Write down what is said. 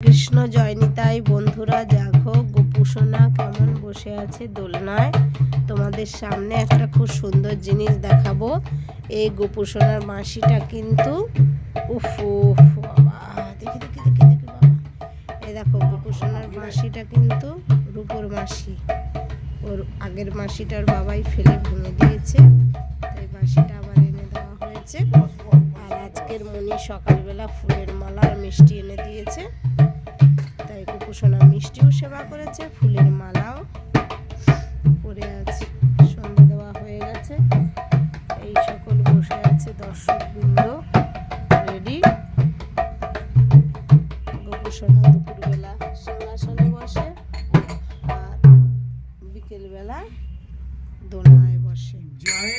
কৃষ্ণ জয়নিতাই বন্ধুরা, দেখো গোপুসোনা কেমন বসে আছে দোলনায়। তোমাদের সামনে একটা খুব সুন্দর জিনিস দেখাবো। এই গোপুসোনার মাসিটা কিন্তু, উফ উফ দেখি দেখি দেখি দেখি, বাবা। এই দেখো গোপুসোনার মাসিটা কিন্তু রূপোর মাসি। ওর আগের মাসিটার বাবাই ফেলে ভেঙে দিয়েছে। তাই মাসিটা আবার এনে দেওয়া হয়েছে। আর আজকের মনি সকালবেলা ফুলের মালা আর মিষ্টি এনে দিয়েছে। তাই কুকুসোনা মিষ্টিও সেবা করেছে ফুলের মালাও পরে আছে সন্ধে দেওয়া হয়ে গেছে। এই সকল বসে আছে দর্শক বৃন্দ রেডি? গোপুসোনা দুপুরবেলা সিংহাসনে বসে আর বিকেলবেলা দোলনায় বসে। জয়